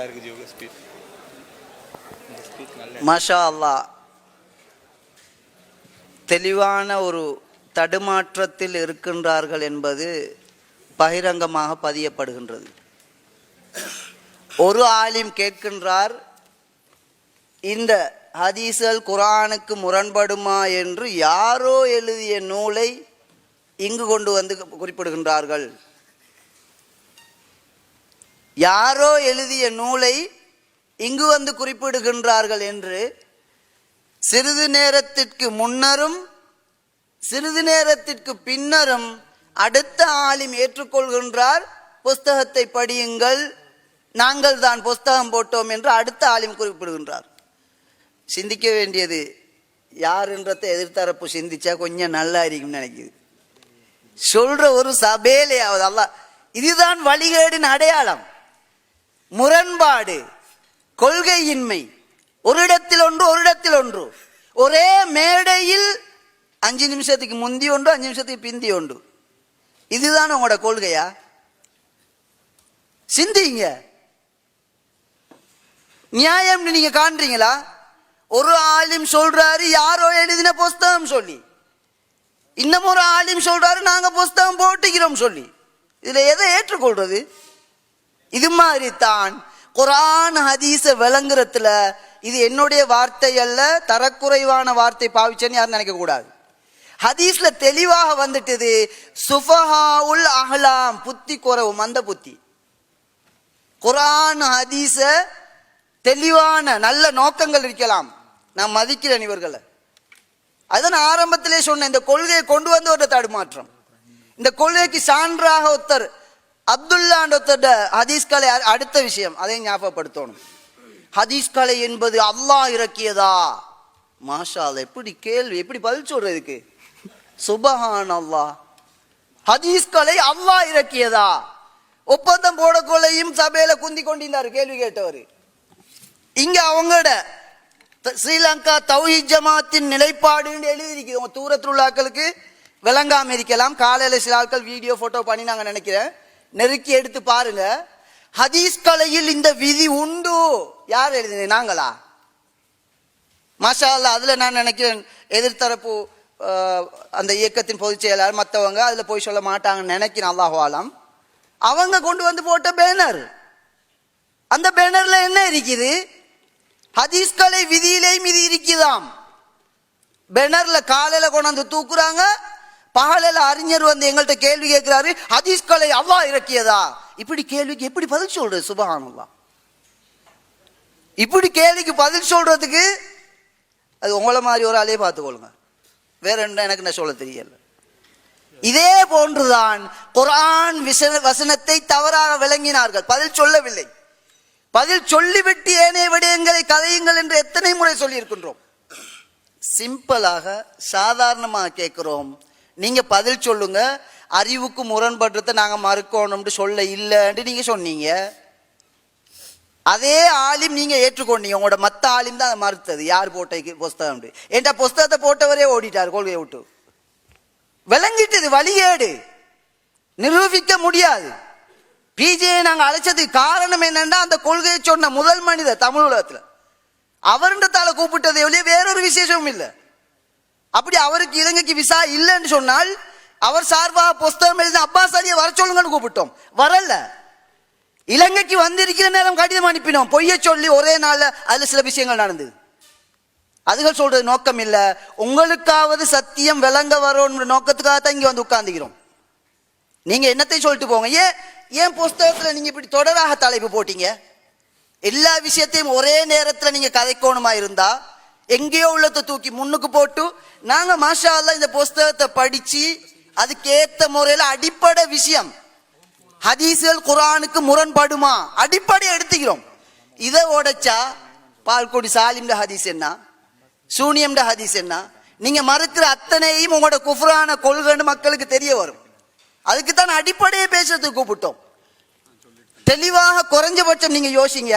சூப்பராக இருக்குது ஜி உங்கள் ஸ்பீச் மஷா அல்லா தெளிவான ஒரு தடுமாற்றத்தில் இருக்கின்றார்கள் என்பது பகிரங்கமாக பதியப்படுகின்றது. ஒரு ஆலிம் கேட்கின்றார் இந்த ஹதீஸ்கள் குரானுக்கு முரண்படுமா என்று யாரோ எழுதிய நூலை இங்கு கொண்டு வந்து குறிப்பிடுகின்றார்கள். யாரோ எழுதிய நூலை இங்கு வந்து குறிப்பிடுகின்றார்கள் என்று சிறிது நேரத்திற்கு முன்னரும் சிறிது நேரத்திற்கு பின்னரும் அடுத்த ஆலிம் ஏற்றுக்கொள்கின்றார் புஸ்தகத்தை படியுங்கள் நாங்கள் தான் புஸ்தகம் போட்டோம் என்று அடுத்த ஆலிம் குறிப்பிடுகின்றார். சிந்திக்க வேண்டியது யாருன்றதை எதிர்த்தரப்பு சிந்திச்சா கொஞ்சம் நல்லா இருக்கும்னு நினைக்குது. சொல்ற ஒரு சபையிலேயாவது அல்ல இதுதான் வழிகேடின் அடையாளம். முரண்பாடு கொள்கையின்மை. ஒரு இடத்தில் ஒன்று ஒரு இடத்தில் ஒன்று ஒரே மேடையில் அஞ்சு நிமிஷத்துக்கு முந்தி ஒன்று அஞ்சு நிமிஷத்துக்கு பிந்தி ஒன்று. இதுதான் உங்களோட கொள்கையா? சிந்திங்க. நியாயம் நீங்க காண்றீங்களா? ஒரு ஆளும் சொல்றாரு யாரோ எழுதின புஸ்தகம் சொல்லி. இன்னமும் ஒரு ஆளும் சொல்றாரு நாங்க புஸ்தகம் போட்டுக்கிறோம் சொல்லி. இதுல எதை ஏற்றுக்கொள்றது? இது மாதிரி தான் குரான் ஹதீஸ விளங்குறதுல இது என்னுடைய வார்த்தை அல்ல தரக்குறைவான வார்த்தை பாவிச்சேன்னு யாரும் நினைக்க கூடாது. ஹதீஸ்ல தெளிவாக வந்துட்டது சுஃபஹாவுல் அஹ்லாம் புத்தி குறவு மந்த புத்தி. குரான் ஹதீஸ தெளிவான நல்ல நோக்கங்கள் இருக்கலாம். நான் மதிக்கிறேன் இவர்களை. அதான் நான் ஆரம்பத்திலே சொன்னேன் இந்த கொள்கையை கொண்டு வந்து ஒரு தடுமாற்றம். இந்த கொள்கைக்கு சான்றாக ஒருத்தர் அப்துல்லான்ற ஹதீஸ் கலை அடுத்த விஷயம். அதையும் ஞாபகப்படுத்தணும். ஹதீஸ் கலை என்பது அல்லாஹ் இறக்கியதா? மாஷால் எப்படி கேள்வி எப்படி பதில் சொல்றதுக்கு சுபஹான் அல்லாஹ் ஹதீஸ் கலை அல்லாஹ் இறக்கியதா? ஒப்பந்தம் போடக்கொள்ளையும் சபையில குந்தி கொண்டிருந்தார் கேள்வி கேட்டவர். இங்க அவங்களோட ஸ்ரீலங்கா தௌஹி ஜமாத்தின் நிலைப்பாடுன்னு எழுதியிருக்குது உங்க தூரத்தில் உள்ள ஆட்களுக்கு விளங்காம இருக்கலாம். காலையில் சில ஆட்கள் வீடியோ போட்டோ பண்ணி நாங்கள் நினைக்கிறேன். நெருக்கி எடுத்து பாருங்க. ஹதீஸ் கலையில் இந்த விதி உண்டு. யார் எழுதின நாங்களா? மாஷா அதில் நான் நினைக்கிறேன் எதிர்த்தரப்பு அந்த இயக்கத்தின் பொதுச் செயலாளர் மற்றவங்க அதில் போய் சொல்ல மாட்டாங்கன்னு நினைக்கிறேன் அல்லாஹ் அவங்க கொண்டு வந்து போட்ட பேனர். அந்த பேனர்ல என்ன இருக்குது? ஹதீஸ் கலை விதியிலேயும் இது இருக்குதாம். பேனர்ல காலையில கொண்டாந்து தூக்குறாங்க பகலில் அறிஞர் வந்து எங்கள்கிட்ட கேள்வி கேட்கிறாரு ஹதீஸ் கலை அவ்வா இறக்கியதா? இப்படி கேள்விக்கு எப்படி பதில் சொல்றது? சுபஹானல்லா இப்படி கேள்விக்கு பதில் சொல்றதுக்கு அது உங்களை மாதிரி ஒரு ஆளே பார்த்துக்கொள்ளுங்க வேற என்ன எனக்கு என்ன சொல்ல தெரியல. இதே போன்றுதான் குரான் விசன வசனத்தை தவறாக விளங்கினார்கள். பதில் சொல்லவில்லை. பதில் சொல்லிவிட்டு ஏனைய விடயங்களை கதையுங்கள் என்று எத்தனை முறை சொல்லியிருக்கின்றோம்? சிம்பிளாக சாதாரணமாக கேட்கிறோம். நீங்கள் பதில் சொல்லுங்க. அறிவுக்கு முரண்படுறதை நாங்கள் மறுக்கணும்னு சொல்ல இல்லைன்ட்டு நீங்கள் சொன்னீங்க. அதே ஆலிம் நீங்க ஏற்றுக்கொண்டீங்க. உங்களோட மத்த ஆலிம் தான் அதை மறுத்தது. யார் போட்ட புஸ்தகம் என்கிட்ட புஸ்தகத்தை போட்டவரே ஓடிட்டார் கொள்கையை விட்டு. விளங்கிட்டது வழிகேடு நிரூபிக்க முடியாது. பிஜேயை நாங்கள் அழைச்சதுக்கு காரணம் என்னன்னா அந்த கொள்கையை சொன்ன முதல் மனிதர் தமிழ் உலகத்தில். அவருண்டத்தால் கூப்பிட்டதை ஒழிய வேறொரு விசேஷமும் இல்லை. அப்படி அவருக்கு இலங்கைக்கு விசா இல்லைன்னு சொன்னால் அவர் சார்பாக புஸ்தகம் எழுதி அப்பாஸ் அலியை வர சொல்லுங்கன்னு கூப்பிட்டோம். வரல. இலங்கைக்கு வந்திருக்கிற நேரம் கடிதம் அனுப்பினோம். பொய்ய சொல்லி ஒரே நாளில் அதுல சில விஷயங்கள் நடந்தது அதுகள் சொல்றது நோக்கம் இல்ல. உங்களுக்காவது சத்தியம் விளங்க வரோன்ற நோக்கத்துக்காக தான் இங்க வந்து உட்கார்ந்துக்கிறோம். நீங்க என்னத்தையும் சொல்லிட்டு போங்க? ஏன் ஏன் புஸ்தகத்துல நீங்க இப்படி தொடராக தலைப்பு போட்டீங்க? எல்லா விஷயத்தையும் ஒரே நேரத்துல நீங்க கதைக்கோணுமா இருந்தா? எங்கேயோ உள்ளத்தை தூக்கி முன்னுக்கு போட்டு நாங்க மாஷா இந்த புஸ்தகத்தை படிச்சு அதுக்கேத்த முறையில அடிப்படை விஷயம். ஹதீசல் குரானுக்கு முரண்படுமா? அடிப்படை எடுத்துக்கிறோம். இதை உடைச்சா பால்கோடி சாலிம்ட ஹதீஸ் என்ன? சூனியம்ட ஹதீஸ் என்ன? நீங்க மறுக்கிற அத்தனையும் உங்களோட குஃப்ரான கொள்கைன்னு மக்களுக்கு தெரிய வரும். அதுக்கு தான் அடிப்படையை பேசுறதுக்கு கூப்பிட்டோம். தெளிவாக குறைஞ்சபட்சம் நீங்க யோசிங்க.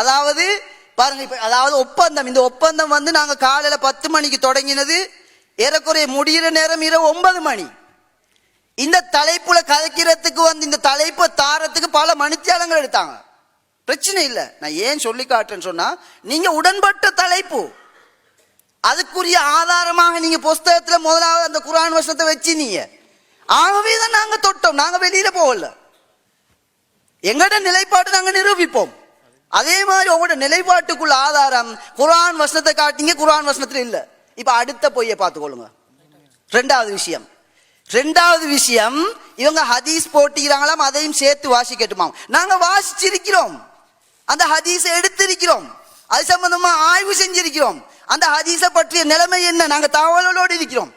அதாவது பாருங்க இப்ப அதாவது ஒப்பந்தம் இந்த ஒப்பந்தம் வந்து நாங்க காலையில பத்து மணிக்கு தொடங்கினது ஏறக்குறைய முடிகிற நேரம் இரவு ஒன்பது மணி. இந்த தலைப்புல கதைக்கிறதுக்கு வந்து இந்த தலைப்பை தாரத்துக்கு பல மணித்தியாலங்கள் எடுத்தாங்க. பிரச்சனை இல்லை. நான் ஏன் சொல்லி காட்டுறேன்னு சொன்னா நீங்க உடன்பட்ட தலைப்பு. அதுக்குரிய ஆதாரமாக நீங்க புஸ்தகத்துல முதலாவது அந்த குரான் வசனத்தை வச்சினீங்க ஆகவே தான் நாங்க தொட்டோம். நாங்க வெளியில போகல. எங்கட நிலைப்பாடு நாங்க நிரூபிப்போம். அதே மாதிரி உங்களோட நிலைப்பாட்டுக்குள்ள ஆதாரம் குரான் வசனத்தை காட்டிங்க குரான் வசனத்தில் இல்லை. இப்போ அடுத்த பொய்யை பார்த்துக்கொள்ளுங்க. ரெண்டாவது விஷயம். ரெண்டாவது விஷயம் இவங்க ஹதீஸ் போட்டிக்கிறாங்களாம் அதையும் சேர்த்து வாசிக்கட்டுமாம். நாங்கள் வாசிச்சிருக்கிறோம். அந்த ஹதீஸை எடுத்திருக்கிறோம். அது சம்பந்தமா ஆய்வு செஞ்சிருக்கிறோம். அந்த ஹதீஸை பற்றிய நிலைமை என்ன? நாங்கள் தகவலோடு இருக்கிறோம்.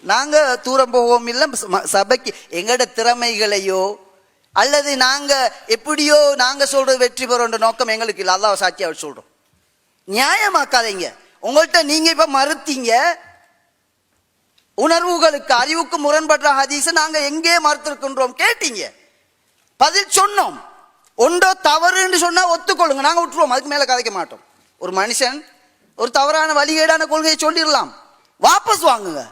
நாங்கள் தூரம் போவோம் இல்லை ச- சபைக்கு. எங்களோட திறமைகளையோ அல்லது நாங்கள் எப்படியோ நாங்கள் சொல்கிற வெற்றி பெறோன்ற நோக்கம் எங்களுக்கு இல்லை. அல்லாஹ் சாட்சியா சொல்கிறோம் சொல்றோம். நியாயமாக்காதீங்க. உங்கள்கிட்ட நீங்கள் இப்போ மறுத்தீங்க. உணர்வுகளுக்கு அறிவுக்கு முரண்படுற ஹதீஸை நாங்கள் எங்கே மறுத்திருக்கின்றோம் கேட்டீங்க. பதில் சொன்னோம். ஒன்றோ தவறுன்னு சொன்னால் ஒத்துக்கொள்ளுங்க. நாங்கள் விட்டுருவோம். அதுக்கு மேலே கதைக்க மாட்டோம். ஒரு மனுஷன் ஒரு தவறான வழிகேடான கொள்கையை சொல்லிடலாம். வாபஸ் வாங்குங்க.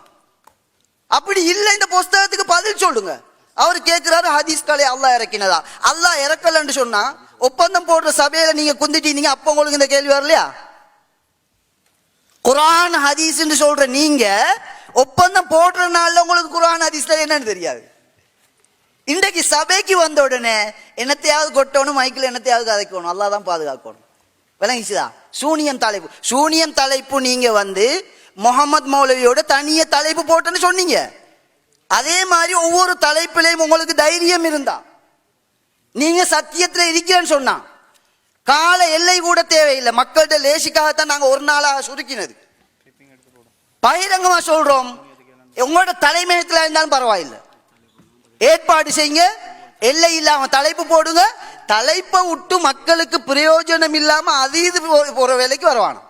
அப்படி இல்லை இந்த புஸ்தகத்துக்கு பதில் சொல்லுங்கள் அவர் கேட்கிறாரு ஹதீஸ் கலை அல்லாஹ் இறக்கினதா? அல்லாஹ் இறக்கலன்னு சொன்னா ஒப்பந்தம் போடுற சபையில நீங்க குந்திட்டீங்க அப்ப உங்களுக்கு இந்த கேள்வி வரலையா? குரான் ஹதீஸ்ன்னு சொல்ற நீங்க ஒப்பந்தம் போடுற நாள்ல உங்களுக்கு குரான் ஹதீஸ்ல என்னன்னு தெரியாது. இன்றைக்கு சபைக்கு வந்த உடனே என்னத்தையாவது கொட்டணும் மைக்கில் என்னத்தையாவது கதைக்கணும் அல்லா தான் பாதுகாக்கணும். விளங்கிச்சுதா? சூனியம் தலைப்பு. சூனியம் தலைப்பு நீங்க வந்து முகமது மௌலவியோட தனிய தலைப்பு போட்டேன்னு சொன்னீங்க. அதே மாதிரி ஒவ்வொரு தலைப்பிலையும் உங்களுக்கு தைரியம் இருந்தா. நீங்க சத்தியத்துல இருக்கிறேன்னு சொன்னா கால எல்லை கூட தேவையில்லை. மக்கள்கிட்ட லேசிக்காகத்தான் நாங்க ஒரு நாளாக சுருக்கினது. பகிரங்கமா சொல்றோம். உங்களோட தலைமையத்தில் இருந்தாலும் பரவாயில்லை. ஏற்பாடு செய்யுங்க. எல்லை இல்லாம தலைப்பு போடுங்க. தலைப்பை விட்டு மக்களுக்கு பிரயோஜனம் இல்லாம அது இது போ- போற வேலைக்கு வருவானோ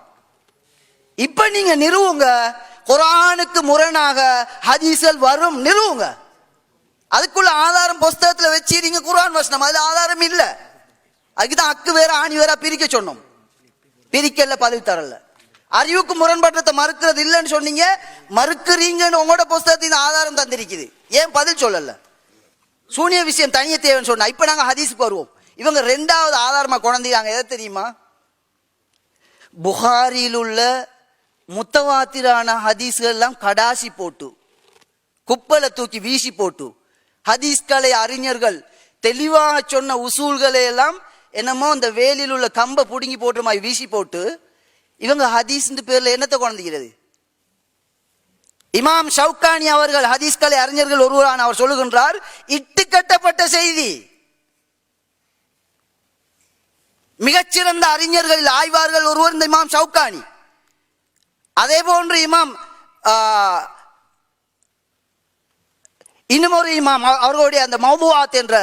இப்ப நீங்க நிறுவுங்க. குரானுக்கு முரணாக ஹதீசல் வரும். நிறுவுங்க. அதுக்குள்ள ஆதாரம் புஸ்தகத்தில் வச்சு நீங்க குரான் வசனம். அதுல ஆதாரம் இல்லை. அதுக்குதான் அக்கு வேற ஆணி வேற பிரிக்க சொன்னோம். பிரிக்கல பதவி தரல. அறிவுக்கு முரண்பட்டத்தை மறுக்கிறது இல்லைன்னு சொன்னீங்க. மறுக்கிறீங்கன்னு உங்களோட புஸ்தகத்தின் ஆதாரம் தந்திருக்குது. ஏன் பதில் சொல்லல? சூனிய விஷயம் தனிய தேவைன்னு சொன்னா இப்ப நாங்க ஹதீஸுக்கு வருவோம். இவங்க ரெண்டாவது ஆதாரமா குழந்தைங்க எதை தெரியுமா? புகாரியில் உள்ள முத்தவாத்திரான ஹதீஸ்கள் எல்லாம் கடாசி போட்டு குப்பலை தூக்கி வீசி போட்டு ஹதீஸ்களை அறிஞர்கள் தெளிவாக சொன்ன உசூல்களை எல்லாம் என்னமோ அந்த வேலியில் உள்ள கம்பை பிடுங்கி போட்டு மாதிரி வீசி போட்டு இவங்க ஹதீஸ் பேர்ல என்னத்தை குழந்தைகிறது இமாம் ஷவுகானி அவர்கள் ஹதீஸ்களை அறிஞர்கள் ஒருவரான அவர் சொல்லுகின்றார் இட்டு கட்டப்பட்ட செய்தி. மிகச்சிறந்த அறிஞர்களில் ஆய்வார்கள் ஒருவர் இந்த இமாம் ஷவுகானி. அதே போன்று இமாம் ஆ, இன்னும் ஒரு இமாம் அவர்களுடைய அந்த மௌபுவாத் என்ற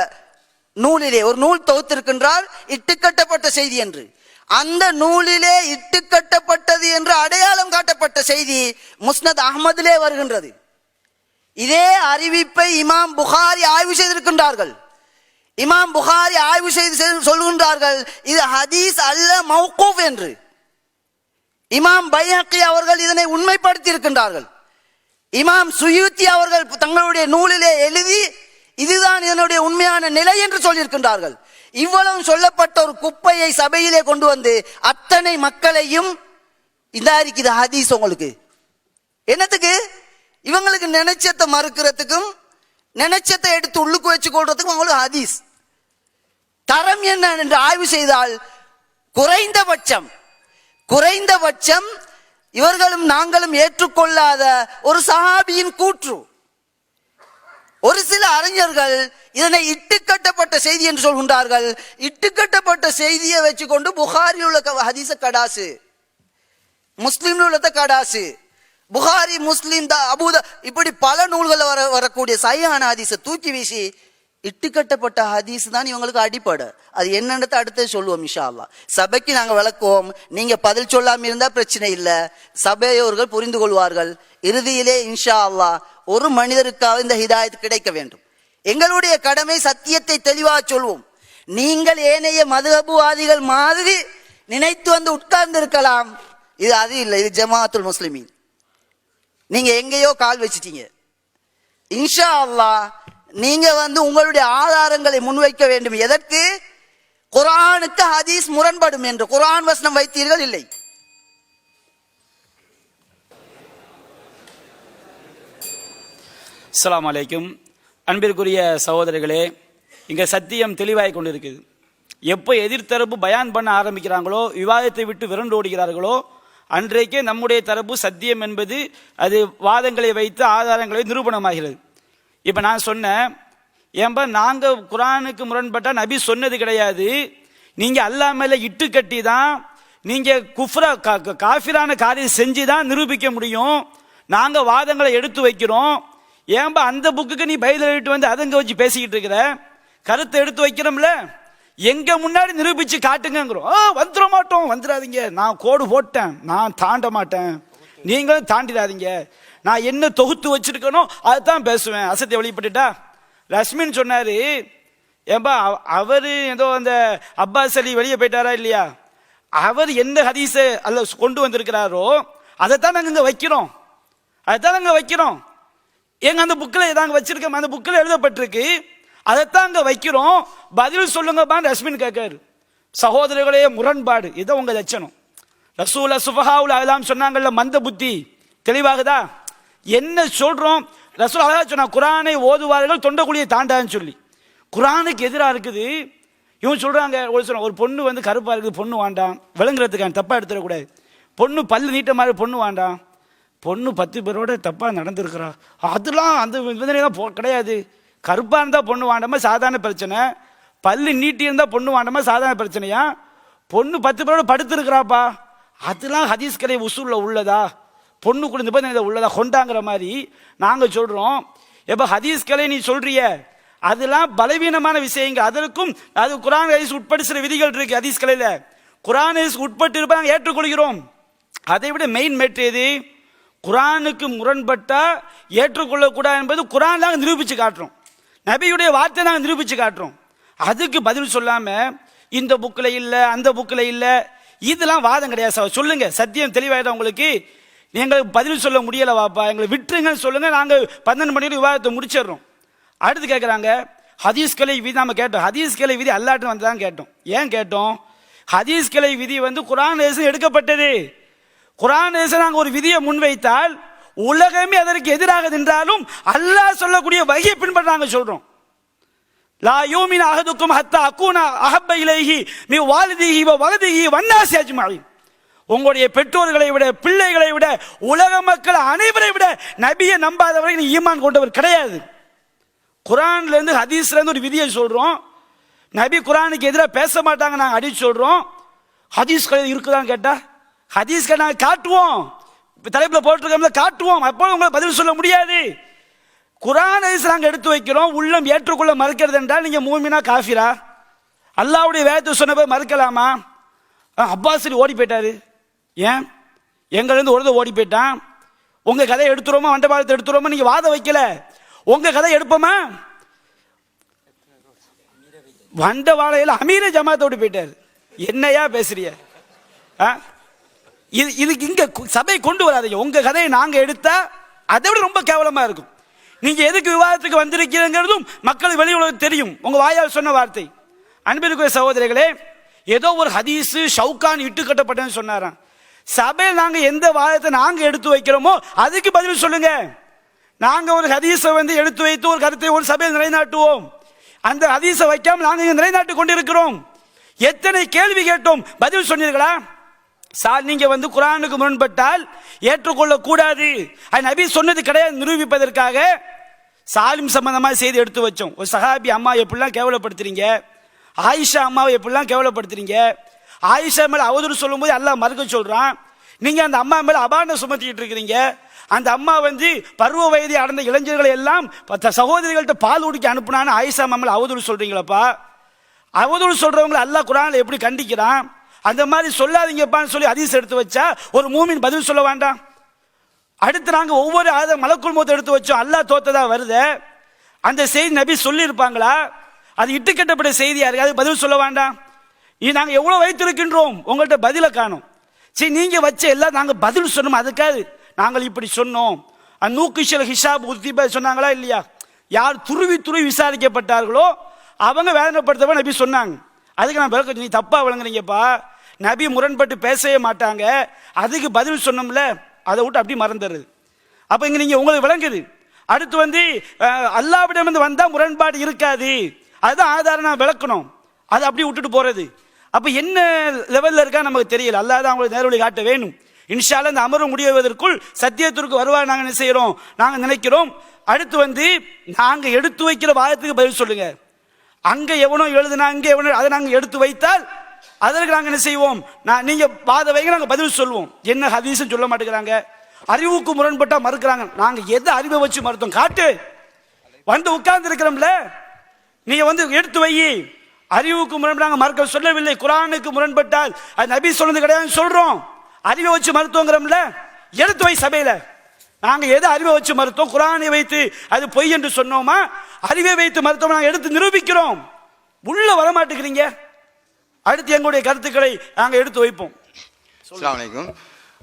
நூலிலே ஒரு நூல் தொகுத்திருக்கின்றார் இட்டுக்கட்டப்பட்ட செய்தி என்று. அந்த நூலிலே இட்டுக்கட்டப்பட்டது என்று அடையாளம் காட்டப்பட்ட செய்தி முஸ்னத் அகமதிலே வருகின்றது. இதே அறிவிப்பை இமாம் புகாரி ஆய்வு செய்திருக்கின்றார்கள். இமாம் புகாரி ஆய்வு செய்து சொல்கின்றார்கள் இது ஹதீஸ் அல்ல மௌகூப் என்று. இமாம் பைஹக்கி அவர்கள் இதனை உண்மைப்படுத்தி இருக்கின்றார்கள் இமாம் சுயூத்தி அவர்கள் தங்களுடைய நூலிலே எழுதி இதுதான் இதனுடைய உண்மையான நிலை என்று சொல்லியிருக்கின்றார்கள். இவ்வளவு சொல்லப்பட்ட ஒரு குப்பையை சபையிலே கொண்டு வந்து அத்தனை மக்களையும் இந்த இருக்குது ஹதீஸ் உங்களுக்கு. என்னத்துக்கு? இவங்களுக்கு நினைச்சத்தை மறுக்கிறதுக்கும் நினைச்சத்தை எடுத்து உள்ளுக்கு வச்சு கொள்றதுக்கும் அவங்களுக்கு ஹதீஸ். தரம் என்ன என்று ஆய்வு செய்தால் குறைந்தபட்சம் குறைந்தபட்சம் இவர்களும் நாங்களும் ஏற்றுக்கொள்ளாத ஒரு சஹாபியின் கூற்று. ஒரு சில அறிஞர்கள் இதனை இட்டுக்கட்டப்பட்ட செய்தி என்று சொல்கின்றார்கள். இட்டுக்கட்டப்பட்ட செய்தியை வச்சுக்கொண்டு புகாரில் உள்ள க- கடாசு. முஸ்லீம்ல உள்ளத கடாசு. புகாரி முஸ்லீம் த அபூத இப்படி பல நூல்களில் வர வரக்கூடிய சையான ஹதீஸை தூக்கி வீசி இட்டுக்கட்டப்பட்ட ஹதீஸ் தான் இவங்களுக்கு அடிப்படை. அது என்னன்றதை அடுத்து சொல்லுவோம் இன்ஷா அல்லாஹ் சபைக்கு நாங்கள் விளக்குவோம். நீங்க பதில் சொல்லாம இருந்தா பிரச்சனை இல்லை. சபையோர்கள் புரிந்து கொள்வார்கள். இறுதியிலே இன்ஷா அல்லா ஒரு மனிதருக்காக இந்த ஹிதாயத் கிடைக்க வேண்டும். எங்களுடைய கடமை சத்தியத்தை தெளிவாக சொல்வோம். நீங்கள் ஏனைய மதுகபுவாதிகள் மாதிரி நினைத்து வந்து உட்கார்ந்து இருக்கலாம். இது அது இல்லை இது ஜமாத்துல் முஸ்லிமின். நீங்க எங்கேயோ கால் வச்சிட்டீங்க. இன்ஷா அல்லா நீங்க வந்து உங்களுடைய ஆதாரங்களை முன்வைக்க வேண்டும். எதற்கு? குரானுக்கு ஹதீஸ் முரண்படும் என்று. குரான் வசனம் வைத்தீர்கள் இல்லை. அஸ்லாம் அலைக்கும். அன்பிற்குரிய சகோதரர்களே இங்கே சத்தியம் தெளிவாகி கொண்டிருக்குது. எப்போ எதிர்த்தரப்பு பயான் பண்ண ஆரம்பிக்கிறாங்களோ விவாதத்தை விட்டு விரண்டு ஓடுகிறார்களோ அன்றைக்கே நம்முடைய தரப்பு சத்தியம் என்பது அது வாதங்களை வைத்து ஆதாரங்களை நிரூபணமாகிறது. இப்போ நான் சொன்னேன் ஏன்பா நாங்கள் குரானுக்கு முரண்பட்டா நபி சொன்னது கிடையாது. நீங்கள் அல்லா மேலே இட்டு கட்டி தான் நீங்கள் குஃப்ரா கா- காஃபிரான காரியம் செஞ்சு தான் நிரூபிக்க முடியும். நாங்கள் வாதங்களை எடுத்து வைக்கிறோம். ஏன்பா அந்த புக்குக்கு நீ பயில எழுட்டு வந்து அதங்க வச்சு பேசிக்கிட்டு இருக்கிற? கருத்தை எடுத்து வைக்கிறோம்ல? எங்க முன்னாடி நிரூபிச்சு காட்டுங்கிறோம் ஆ வந்துட மாட்டோம் வந்துடாதீங்க நான் கோடு போட்டேன் நான் தாண்ட மாட்டேன். நீங்களும் தாண்டிடாதீங்க. நான் என்ன தொகுத்து வச்சிருக்கேனோ அதுதான் பேசுவேன். அசத்தை வெளிப்பட்டுட்டா? ரஷ்மின் சொன்னாரு. ஏன்பா அவ- அவரு ஏதோ அந்த அப்பாஸ் அலி வெளியே போயிட்டாரா இல்லையா? அவர் என்ன ஹதீஸை அல்ல கொண்டு வந்திருக்கிறாரோ அதைத்தான் நாங்கள் இங்கே வைக்கிறோம். அதைத்தான் நாங்கள் வைக்கிறோம். எங்க அந்த புக்கில் நாங்கள் வச்சிருக்கோம். அந்த புக்கில் எழுதப்பட்டிருக்கு. அதைத்தான் அங்கே வைக்கிறோம். பதில் சொல்லுங்கப்பான்னு ரஷ்மின் கேட்காரு சகோதரர்களே முரண்பாடு. இதை உங்க லட்சணம். ரசூல சுபஹாவுல் அதெல்லாம் சொன்னாங்கல்ல மந்த புத்தி. தெளிவாகுதா? என்ன சொல்கிறோம் ரசூல் அழகாக சொன்னா குரானை ஓதுவார்கள் தொண்டக்குழியை தாண்டான்னு சொல்லி. குரானுக்கு எதிராக இருக்குது. இவன் சொல்கிறாங்க ஒரு சொல்ல ஒரு பொண்ணு வந்து கருப்பாக இருக்குது பொண்ணு வேண்டாம். விளங்குறதுக்கான தப்பாக எடுத்துடக்கூடாது. பொண்ணு பல்லு நீட்ட மாதிரி பொண்ணு வேண்டாம். பொண்ணு பத்து பேரோட தப்பாக நடந்திருக்கிறா. அதெல்லாம் அந்த விதனைலாம் போ கிடையாது. கருப்பாக இருந்தால் பொண்ணு வாண்டாமல் சாதாரண பிரச்சனை. பல்லு நீட்டி இருந்தால் பொண்ணு வாண்டாமல் சாதாரண பிரச்சனையா? பொண்ணு பத்து பேரோட படுத்துருக்குறாப்பா. அதெல்லாம் ஹதீஸ் கலை உசூல்ல உள்ளதா? பொண்ணு கூட நிபந்தனை உள்ளதா கொண்டாங்கிற மாதிரி நாங்கள் சொல்கிறோம் எப்போ ஹதீஸ் கலை நீ சொல்றிய? அதெல்லாம் பலவீனமான விஷயங்க. அதற்கும் அது குரான் ஹதீஸ் உட்பட்டு சில விதிகள் இருக்கு ஹதீஸ் கலையில் குரான் ஹதீஸ் உட்பட்டு இருப்பாங்க ஏற்றுக்கொள்கிறோம். அதை விட மெயின் மேட்ரு எது? குரானுக்கு முரண்பட்டால் ஏற்றுக்கொள்ளக்கூடாது என்பது குரான் நாங்கள் நிரூபித்து காட்டுறோம். நபியுடைய வார்த்தை நாங்கள் நிரூபித்து காட்டுறோம். அதுக்கு பதில் சொல்லாமல் இந்த புக்கில் இல்லை அந்த புக்கில் இல்லை இதெல்லாம் வாதம் கிடையாது சார். சொல்லுங்க. சத்தியம் தெளிவாயிடும் உங்களுக்கு? எங்களுக்கு பதில் சொல்ல முடியல வாப்பா எங்களை விட்டுருங்கன்னு சொல்லுங்கள் நாங்கள் பன்னெண்டு மணிக்கு விவாதத்தை முடிச்சிடுறோம். அடுத்து கேட்குறாங்க ஹதீஸ் கலை விதி நம்ம கேட்டோம். ஹதீஸ் கலை விதி அல்லாட்டு வந்து தான் கேட்டோம். ஏன் கேட்டோம்? ஹதீஸ் கலை விதி வந்து குரான் தேசம் எடுக்கப்பட்டது. குரான் தேசம் நாங்கள் ஒரு விதியை முன்வைத்தால் உலகமே அதற்கு எதிராக நின்றாலும் அல்லாஹ் சொல்லக்கூடிய வகையை பின்பற்றாங்க சொல்கிறோம் லா யூமின் அகதுக்கும் ஹத்தா அக்கூனா அஹப்ப இலைஹி நீ வாலிதிஹி வ வலதிஹி வன்னாசி அஜ்மாயின். உங்களுடைய பெற்றோர்களை விட பிள்ளைகளை விட உலக மக்கள் அனைவரை விட நபியை நம்பாதவரை நீ ஈமான் கொண்டவர் கிடையாது. குரான்லேருந்து ஹதீஸ்லேருந்து ஒரு விதியை சொல்கிறோம் நபி குரானுக்கு எதிராக பேச மாட்டாங்க நாங்கள் அடி சொல்கிறோம் ஹதீஸ் கலை இருக்குதான்னு கேட்டால் ஹதீஸ் நாங்கள் காட்டுவோம். இப்போ தலைப்பில் போட்டிருக்கோம்ல காட்டுவோம். அப்போ உங்களை பதில் சொல்ல முடியாது. குரான் ஹதீஸ் நாங்கள் எடுத்து வைக்கிறோம். உள்ளம் ஏற்றுக்கொள்ள மறுக்கிறது என்றால் நீங்கள் மூமினா காஃபிரா? அல்லாவுடைய வேதத்தை சொன்னபோது மறுக்கலாமா? அப்பாஸ் ஓடி போயிட்டாரு. ஏன்? எங்கேருந்து ஒருத ஓடி போயிட்டான். உங்கள் கதையை எடுத்துருவோமா? மண்டபாலத்தை எடுத்துருவோமா? நீங்கள் வாதம் வைக்கல. உங்கள் கதை எடுப்போமா? வண்டவாளையில் அமீர ஜமாத்தோடு போயிட்டார். என்னையா பேசுறிய ஆ? இது இதுக்கு இங்கே சபை கொண்டு வராதீங்க. உங்கள் கதையை நாங்கள் எடுத்தா அதை விட ரொம்ப கேவலமாக இருக்கும். நீங்கள் எதுக்கு விவாதத்துக்கு வந்திருக்கிறீங்கிறதும் மக்கள் வெளி உலகம் தெரியும். உங்கள் வாயால் சொன்ன வார்த்தை. அன்பிற்குரிய சகோதரிகளே ஏதோ ஒரு ஹதீஸு ஷவுகான் இட்டு கட்டப்பட்டேன்னு சொன்னாரான் சபையில் நாங்க எந்த வாதத்தை நாங்க எடுத்து வைக்கிறோமோ அதுக்கு பதில் சொல்லுங்க. நாங்க ஒரு ஹதீஸை வந்து எடுத்து வைத்து ஒரு கருத்தை ஒரு சபையில் நிலைநாட்டுவோம். அந்த ஹதீஸை வைக்காம நாங்க இங்கே நிலைநாட்டு கொண்டிருக்கிறோம். எத்தனை கேள்வி கேட்டோம்? பதில் சொன்னீர்களா? சார் நீங்க வந்து குரானுக்கு முரண்பட்டால் ஏற்றுக்கொள்ள கூடாது நபி சொன்னது கிடையாது நிரூபிப்பதற்காக. சாலிம் சம்பந்தமா செய்தி எடுத்து வச்சோம். ஒரு சஹாபி அம்மா எப்படிலாம் கேவலப்படுத்துறீங்க? ஆயிஷா அம்மாவை எப்படிலாம் கேவலப்படுத்துறீங்க? ஆயிஷா மேலே அவதூறு சொல்லும்போது எல்லாம் மறுக்க சொல்கிறான் நீங்கள் அந்த அம்மா மேலே அபாண்டம் சுமத்திக்கிட்டு இருக்கிறீங்க. அந்த அம்மா வந்து பருவ வயதை அடைந்த இளைஞர்களை எல்லாம் சகோதரிகள்கிட்ட பால் உடிக்க அனுப்புனான்னு ஆயிஷா அம்மா மேல அவதூறு சொல்கிறீங்களப்பா அவதூறு சொல்கிறவங்களை அல்லாஹ் குரானில் எப்படி கண்டிக்கிறான்? அந்த மாதிரி சொல்லாதீங்கப்பான்னு சொல்லி அதிசம் எடுத்து வச்சா ஒரு மூமின் பதில் சொல்ல வேண்டாம். அடுத்து நாங்கள் ஒவ்வொரு ஆத மலக்குள் மூத்த எடுத்து வச்சோம். அல்லா தோத்ததாக வருது. அந்த செய்தி நபி சொல்லியிருப்பாங்களா? அது இட்டுக்கட்டப்பட்ட செய்தியாக இருக்குது அது பதில் சொல்ல வேண்டாம். இது எவ்வளோ எவ்வளவு வைத்திருக்கின்றோம்? உங்கள்கிட்ட பதிலை காணும். சரி நீங்கள் வச்ச எல்லாம் நாங்கள் பதில் சொன்னோம்? அதுக்காது நாங்கள் இப்படி சொன்னோம். நூக்கிஷல் ஹிஷாப் உத்திப சொன்னாங்களா இல்லையா? யார் துருவி துருவி விசாரிக்கப்பட்டார்களோ அவங்க வேதனைப்படுத்தவ நபி சொன்னாங்க. அதுக்கு நான் விளக்க நீ தப்பாக விளங்குறீங்கப்பா. நபி முரண்பட்டு பேசவே மாட்டாங்க. அதுக்கு பதில் சொன்னோம்ல அதை விட்டு அப்படி மறந்துடுறது. அப்போ இங்கே நீங்கள் உங்களுக்கு விளங்குது. அடுத்து வந்து அல்லாவிடம் வந்து வந்தால் முரண்பாடு இருக்காது. அதுதான் ஆதாரம் நான் விளக்கணும். அதை அப்படி விட்டுட்டு போகிறது அப்போ என்ன லெவலில் இருக்கா நமக்கு தெரியல. அல்லாத அவங்களுக்கு நேரவழி காட்ட வேணும். இன்ஷால இந்த அமர்வு முடிவதற்குள் சத்தியத்திற்கு வருவாய் நாங்கள் என்ன செய்கிறோம் நாங்கள் நினைக்கிறோம். அடுத்து வந்து நாங்கள் எடுத்து வைக்கிற வாதத்துக்கு பதில் சொல்லுங்க. அங்கே எவனோ எழுதுனா அங்கே எவனோ அதை நாங்கள் எடுத்து வைத்தால் அதற்கு நாங்கள் என்ன செய்வோம்? நான் நீங்கள் வாத வைங்க நாங்கள் பதில் சொல்லுவோம் என்ன ஹதீஸ்னு சொல்ல மாட்டேங்கிறாங்க. அறிவுக்கு முரண்பட்டால் மறுக்கிறாங்க. நாங்கள் எதை அறிவை வச்சு மறுத்தோம்? காட்டு. வந்து உட்கார்ந்து இருக்கிறோம்ல. நீங்கள் வந்து எடுத்து வை அறிவுக்கு முரண்பட்டாங்க மறுக்க சொல்லவில்லை. குரானுக்கு முரண்பட்டால் அது நபி சொன்னது கிடையாதுன்னு சொல்றோம். அறிவை வச்சு மருத்துவங்கிறோம்ல? எடுத்து வை சபையில. நாங்கள் எதை அறிவை வச்சு மருத்துவம்? குரானை வைத்து அது பொய் என்று சொன்னோமா? அறிவை வைத்து மருத்துவம் நாங்கள் எடுத்து நிரூபிக்கிறோம். உள்ள வரமாட்டேங்கிறீங்க. அடுத்து எங்களுடைய கருத்துக்களை நாங்கள் எடுத்து வைப்போம். அஸ்ஸலாமு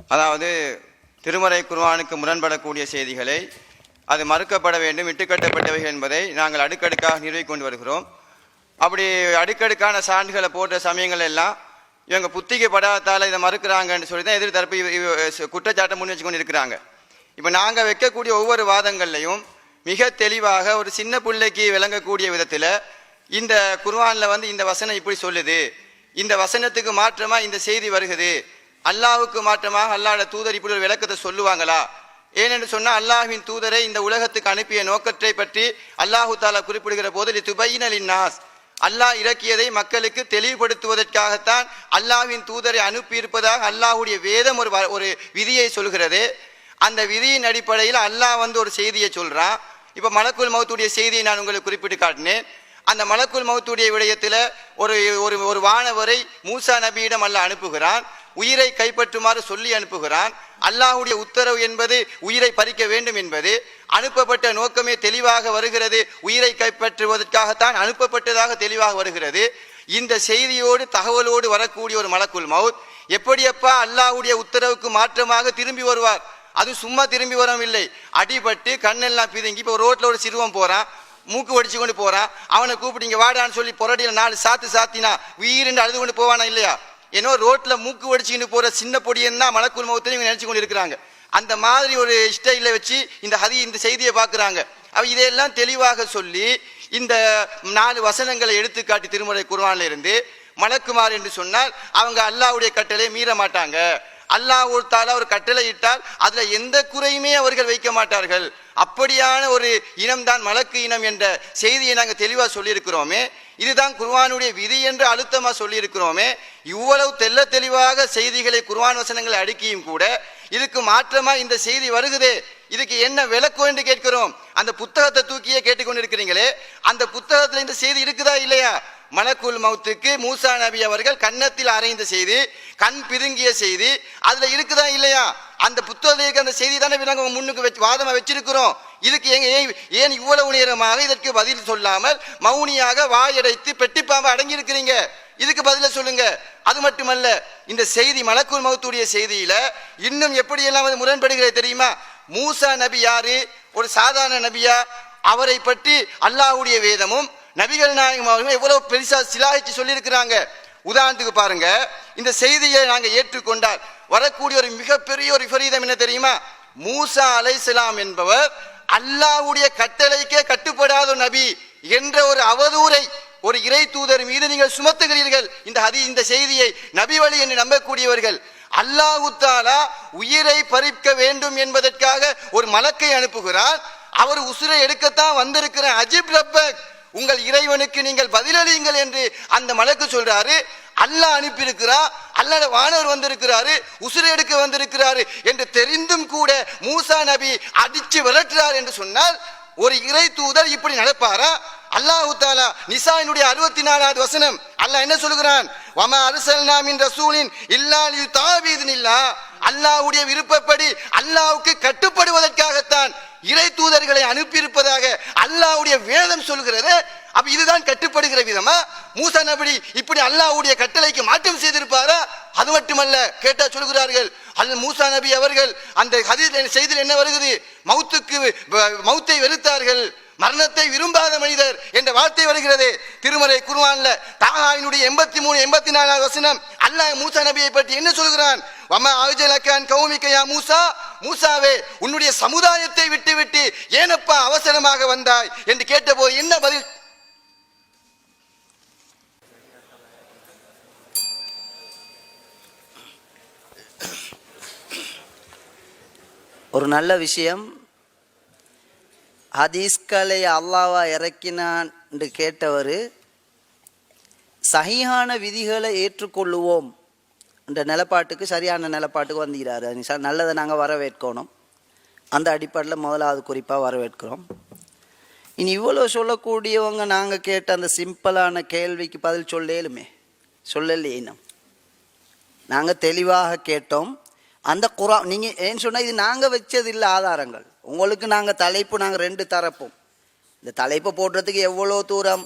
அதாவது திருமறை குர்ஆனுக்கு முரண்படக்கூடிய செய்திகளை அது மறுக்கப்பட வேண்டும் இட்டுக்கட்டப்பட்டவைகள் என்பதை நாங்கள் அடுக்கடுக்காக நிறுவிக் கொண்டு வருகிறோம். அப்படி அடுக்கடுக்கான சான்றுகளை போட்ட சமயங்கள் எல்லாம் இவங்க புத்திக்கப்படாதால இதை மறுக்கிறாங்கன்னு சொல்லி தான் எதிர்த்தரப்பு குற்றச்சாட்டை முன் வச்சு கொண்டு இருக்கிறாங்க. இப்போ நாங்கள் வைக்கக்கூடிய ஒவ்வொரு வாதங்கள்லையும் மிக தெளிவாக ஒரு சின்ன பிள்ளைக்கு விளங்கக்கூடிய விதத்தில் இந்த குர்வானில் வந்து இந்த வசனம் இப்படி சொல்லுது. இந்த வசனத்துக்கு மாற்றமாக இந்த செய்தி வருகுது. அல்லாவுக்கு மாற்றமாக அல்லாட தூதர் இப்படி ஒரு விளக்கத்தை சொல்லுவாங்களா? ஏனென்று சொன்னால் அல்லாஹின் தூதரை இந்த உலகத்துக்கு அனுப்பிய நோக்கத்தை பற்றி அல்லாஹு தாலா குறிப்பிடுகிற போது துபையினலின் நாஸ் அல்லாஹ் இறக்கியதை மக்களுக்கு தெளிவுபடுத்துவதற்காகத்தான் அல்லாஹ்வின் தூதரை அனுப்பியிருப்பதாக அல்லாஹ்வுடைய வேதம் ஒரு வ- ஒரு விதியை சொல்கிறது. அந்த விதியின் அடிப்படையில் அல்லாஹ் வந்து ஒரு செய்தியை சொல்கிறான் இப்போ மலக்குல் மௌத்துடைய செய்தியை நான் உங்களுக்கு குறிப்பிட்டு காட்டினேன். அந்த மலக்குல் மௌத்துடைய விடயத்தில் ஒரு ஒரு ஒரு வானவரை மூசா நபியிடம் அல்லாஹ் அனுப்புகிறான். உயிரை கைப்பற்றுமாறு சொல்லி அனுப்புகிறான். அல்லாஹுடைய உத்தரவு என்பது உயிரை பறிக்க வேண்டும் என்பது. அனுப்பப்பட்ட நோக்கமே தெளிவாக வருகிறது. உயிரை கைப்பற்றுவதற்காகத்தான் அனுப்பப்பட்டதாக தெளிவாக வருகிறது. இந்த செய்தியோடு தகவலோடு வரக்கூடிய ஒரு மலக்குள் மவுத். எப்படியப்பா அல்லாஹ்வுடைய உத்தரவுக்கு மாற்றமாக திரும்பி வருவார்? அது சும்மா திரும்பி வரவில்லை. அடிபட்டு கண்ணெல்லாம் பிதுங்கி இப்போ ரோட்டில் ஒரு சிறுவன் போகிறான் மூக்கு வடிச்சு கொண்டு போகிறான் அவனை கூப்பிட்டீங்க வாடான்னு சொல்லி புரடியில் நாலு சாத்து சாத்தினா வீருன்னு அழுது கொண்டு போவானா இல்லையா? ஏன்னோ ரோட்டில் மூக்கு வடிச்சுக்கிட்டு போகிற சின்ன பொடியன்னா மலக்குள் முகத்தை இவங்க நினச்சி கொண்டு இருக்கிறாங்க அந்த மாதிரி ஒரு ஸ்டைலில் வச்சு இந்த ஹதி இந்த செய்தியை பார்க்குறாங்க. அவ இதையெல்லாம் தெளிவாக சொல்லி இந்த நாலு வசனங்களை எடுத்துக்காட்டி திருமுறை குர்ஆன்ல இருந்து மலக்குமார் என்று சொன்னால் அவங்க அல்லாஹ்வுடைய கட்டளை மீற மாட்டாங்க. அல்லாஹ் ஒரு தாலா ஒரு கட்டளை இட்டால் அதுல எந்த குறையுமே அவர்கள் வைக்க மாட்டார்கள். அப்படியான ஒரு இனம்தான் மலக்கு இனம் என்ற செய்தியை நாங்கள் தெளிவாக சொல்லியிருக்கிறோமே. இதுதான் குர்வானுடைய விதி என்று அழுத்தமாக சொல்லியிருக்கிறோமே. இவ்வளவு தெள்ள தெளிவாக செய்திகளை குர்வான் வசனங்களை அடுக்கியும் கூட இதுக்கு மாற்றமாக இந்த செய்தி வருகுதே. இதுக்கு என்ன விளக்கம் என்று கேட்கிறோம். அந்த புத்தகத்தை தூக்கியே கேட்டுக்கொண்டிருக்கிறீங்களே. அந்த புத்தகத்தில் இந்த செய்தி இருக்குதா இல்லையா? மலக்குல் மௌத்துக்கு மூசா நபி அவர்கள் கன்னத்தில் அரைந்த செய்தி கண் பிதுங்கிய செய்தி அதுல இருக்குதா இல்லையா? அந்த புத்தகத்துக்கு அந்த செய்தி தானே நாங்கள் முன்னுக்கு வச்சு வாதமாக வச்சிருக்கிறோம். இதுக்கு ஏன் ஏன் இவ்வளவு நேரமாக இதற்கு பதில் சொல்லாமல் மௌனியாக வாயடைத்து பெட்டிப்பாம்பு அடங்கி இருக்கிறீங்க இதுக்கு பதில சொல்லுங்க. அது மட்டுமல்ல இந்த செய்தி மலக்குல் மௌத்துடைய செய்தியில இன்னும் எப்படி எல்லாம் அது முரண்படுகிறது தெரியுமா? மூசா நபி யாரு? ஒரு சாதாரண நபியா? அவரை பற்றி அல்லாஹ்வுடைய வேதமும் நபிகள் நாயகம் அவர்கள் எவ்வளவு பெருசா சிலாகிச்சு சொல்லியிருக்கிறாங்க. உதாரணத்துக்கு பாருங்க இந்த செய்தியை நாங்கள் ஏற்றுக்கொண்டால் வரக்கூடிய ஒரு மிகப்பெரிய ஒரு விபரீதம் என்ன தெரியுமா? மூசா அலைசலாம் என்பவர் அல்லாஹ்வுடைய கட்டளைக்கே கட்டுப்படாத ஒரு நபி என்ற ஒரு அவதூரை ஒரு இறை தூதர் மீது நீங்கள் சுமத்துகிறீர்கள். இந்த ஹதி இந்த செய்தியை நபி வழி என்று நம்பக்கூடியவர்கள் அல்லாஹு தாலா உயிரை பறிக்க வேண்டும் என்பதற்காக ஒரு மலக்கை அனுப்புகிறார். அவர் உசுரை எடுக்கத்தான் வந்திருக்கிற அஜிப் ரப்பக். உங்கள் இறைவனுக்கு நீங்கள் பதிலளியுங்கள் என்று அந்த மலக்கு சொல்றாரு. அல்லாஹ் அனுப்பியிருக்கிறார் அல்லாஹ் வானவர் வந்திருக்கிறாரு உசுரை எடுக்க வந்திருக்கிறாரு என்று தெரிந்தும் கூட மூசா நபி அடிச்சு விரட்டுறார் என்று சொன்னால் ஒரு இறை தூதர் இப்படி நடப்பாரா? அல்லாஹு தாலா நிசாயினுடைய அறுபத்தி நாலாவது வசனம் அல்லாஹ் என்ன சொல்லுகிறான் வம அருசல்னா நாமின் ரசூலின் இல்லால் தாவீதுனில்லா அல்லாஹ்வுடைய விருப்பப்படி அல்லாஹ்வுக்கு கட்டுப்படுவதற்காகத்தான் இறை தூதர்களை அனுப்பியிருப்பதாக அல்லாவுடைய வேதம் சொல்கிறது அப்ப இதுதான் கட்டுப்படுகிற விதமா? மூசா நபடி இப்படி அல்லாஹ்வுடைய கட்டளைக்கு மாற்றம் செய்திருப்பாரா? அது மட்டுமல்ல கேட்டா சொல்கிறார்கள் அல் மூசா நபி அவர்கள் அந்த ஹதீஸ் செய்தியில் என்ன வருகிறது? மௌத்துக்கு மௌத்தை வெறுத்தார்கள். மரணத்தை விரும்பாத மனிதர் என்ற வார்த்தை வருகிறது. திருமறை குருவான்ல தாகாவினுடைய எண்பத்தி மூணு எண்பத்தி நாலாவது வசனம் அல்லாஹ் மூசா நபியை பற்றி என்ன சொல்கிறான்? வமா ஆஜலக்கான் கௌமிக்கையா மூசா மூசாவே உன்னுடைய சமுதாயத்தை விட்டுவிட்டு ஏனப்பா அவசரமாக வந்தாய் என்று கேட்டபோது என்ன பதில்? ஒரு நல்ல விஷயம். ஹதீஸ்களை அல்லாவா இறக்கினான் என்று கேட்டவர் சகியான விதிகளை ஏற்றுக்கொள்ளுவோம். இந்த நிலப்பாட்டுக்கு சரியான நிலப்பாட்டுக்கு வந்துக்கிறாரு அது நல்லதை நாங்கள் வரவேற்கணும். அந்த அடிப்படையில் முதலாவது குறிப்பாக வரவேற்கிறோம். இனி இவ்வளோ சொல்லக்கூடியவங்க நாங்கள் கேட்ட அந்த சிம்பிளான கேள்விக்கு பதில் சொல்லேலுமே. சொல்லலையே இன்னும். நாங்கள் தெளிவாக கேட்டோம். அந்த குரா நீங்கள் ஏன்னு சொன்னால் இது நாங்கள் வச்சது இல்லை ஆதாரங்கள். உங்களுக்கு நாங்கள் தலைப்பு நாங்கள் ரெண்டு தரப்போம். இந்த தலைப்பை போடுறதுக்கு எவ்வளோ தூரம்